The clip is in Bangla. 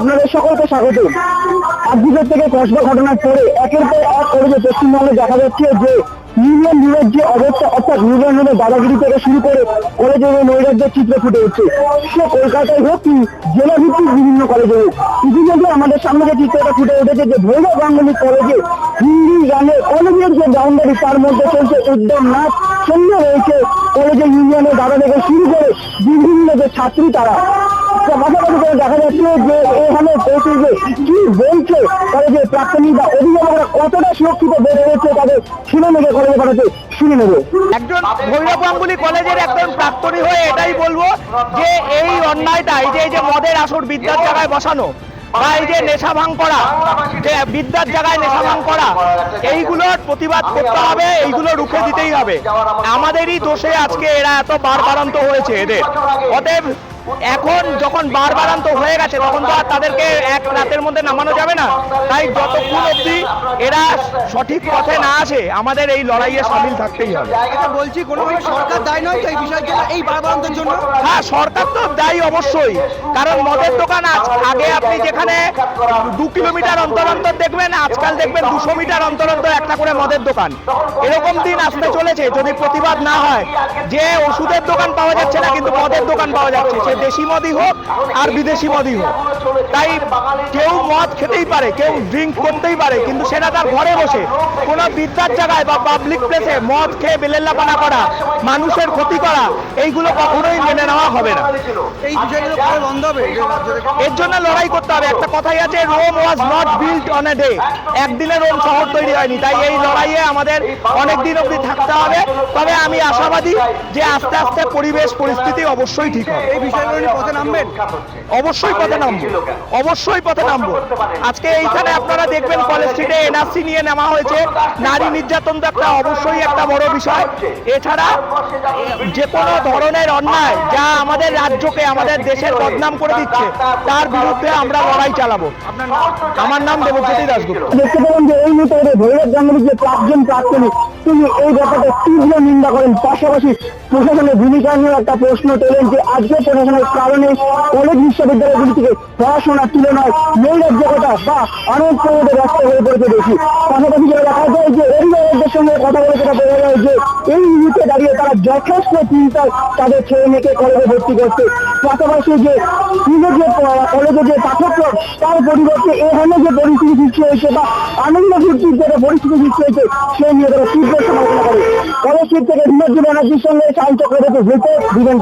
আপনাদের সকলকে স্বাগত। থেকে ঘটনার পরে একের পর এক করে পশ্চিমবঙ্গে দেখা যাচ্ছে যে ইউনিয়ন রুলের যে অবস্থা, অর্থাৎ ইউনিয়ন রুলের দাদাগিরি থেকে শুরু করে কলেজে নৈরাজ্যের চিত্র ফুটে উঠছে। সে কলকাতায় হোক কি জেলা ভিত্তিক বিভিন্ন কলেজে হোক, ইতিমধ্যে আমাদের সামনে যে চিত্রটা ফুটে উঠেছে যে ভৈরব গাঙ্গুলি কলেজে হিন্দি, গানে, কলেজের যে বাউন্ডারি তার মধ্যে চলছে উদ্যম নাচ। সঙ্গে রয়েছে কলেজের ইউনিয়নের দাদা থেকে শুরু করে বিভিন্ন যে ছাত্রী তারা। মদের আসর বিদ্যার জায়গায় বসানো, বা এই যে নেশা ভাঙ করা, যে বিদ্যার জায়গায় নেশা ভাঙ করা, এইগুলোর প্রতিবাদ করতে হবে, এইগুলো রুখে দিতেই হবে। আমাদেরই দোষে আজকে এরা এত বারবারান্ত হয়েছে এদের। অতএব এখন যখন বারবারান্ত হয়ে গেছে তখন তো আর তাদেরকে এক রাতের মধ্যে নামানো যাবে না। তাই যতক্ষণ অবধি এরা সঠিক পথে না আসে আমাদের এই লড়াইয়ে সামিল থাকতেই হবে। বলছি কোনোভাবে সরকার দায় নয় তো এই জন্য এই বারবারান্তের জন্য? হ্যাঁ সরকার তো দায়ী অবশ্যই কারণ মদের দোকান আজ- আগে আপনি যেখানে দু কিলোমিটার অন্তর অন্তর দেখবেন আজকাল দেখবেন দুশো মিটার অন্তর অন্তর একটা করে মদের দোকান। এরকম দিন আসতে চলেছে যদি প্রতিবাদ না হয় যে ওষুধের দোকান পাওয়া যাচ্ছে না কিন্তু মদের দোকান পাওয়া যাচ্ছে দেশি মদই হোক আর বিদেশি মদই হোক। তাই কেউ মদ খেতেই পারে কেউ ড্রিঙ্ক করতেই পারে কিন্তু সেটা তার ঘরে বসে। কোনো বিদ্যার জায়গায় বা পাবলিক প্লেসে মদ খেয়ে বেলেল্লাপানা করা মানুষের ক্ষতি করা এইগুলো কখনোই মেনে নেওয়া হবে না। এই বিষয়গুলো বন্ধ হবে? এর জন্য লড়াই করতে হবে। একটা কথাই আছে Rome was not built on a day একদিনে রোম শহর তৈরি হয়নি। তাই এই লড়াইয়ে আমাদের অনেক দিন অবধি থাকতে হবে। তবে আমি আশাবাদী যে আস্তে আস্তে পরিবেশ পরিস্থিতি অবশ্যই ঠিক হবে। এই বিষয়গুলো নিয়ে পথে নামবেন? অবশ্যই পথে নামবো। অবশ্যই পথে নামবো। আজকে এইখানে আপনারা দেখবেন কলেজ স্ট্রিটে এনআরসি নিয়ে নেওয়া হয়েছে। নারী নির্যাতন তো একটা অবশ্যই একটা বড় বিষয়। এছাড়া যে কোনো ধরনের অন্যায় যা আমাদের রাজ্যকে আমাদের দেশের বদনাম করে দিচ্ছে তার বিরুদ্ধে আমরা লড়াই চালাবো। আমার নাম দেবজ্যোতি দাসগুপ্ত দেখতে পেলেন যে এই মুহূর্তে ভৈরব গাঙ্গুলি যে প্রাক্তন প্রাক্তনী তিনি এই ব্যাপারটা তীব্র নিন্দা করেন। পাশাপাশি প্রশাসনের ভূমিকা নিয়ে একটা প্রশ্ন তোলেন যে, আজকে প্রশাসনের কারণে কলেজ বিশ্ববিদ্যালয়গুলি থেকে পড়াশোনার তুলনায় নৈরাজ্যকতা বা অনেক প্রয়োগে ব্যস্ত হয়ে পড়েছে বেশি। পাশাপাশি যেটা দেখা যায় যে, অভিভাবকদের সঙ্গে কথা বলে যেটা বোঝা যায় যে, এই মুহূর্তে দাঁড়িয়ে তারা যথেষ্ট চিন্তায় তাদের ছেলে মেয়েকে কলেজে ভর্তি করছে। পাশাপাশি যে স্কুলে যে কলেজে যে পাঠ্যক্রম, তার পরিবর্তে এখানে যে পরিস্থিতি সৃষ্টি হয়েছে বা আনন্দ ভিত্তিক যেটা পরিস্থিতি সৃষ্টি হয়েছে, সেই নিয়ে তারা তীব্র সমালোচনা করে। কলেজ থেকে বিনোদ ব্যানার্জির সঙ্গে সাহিত্য করে দিবেন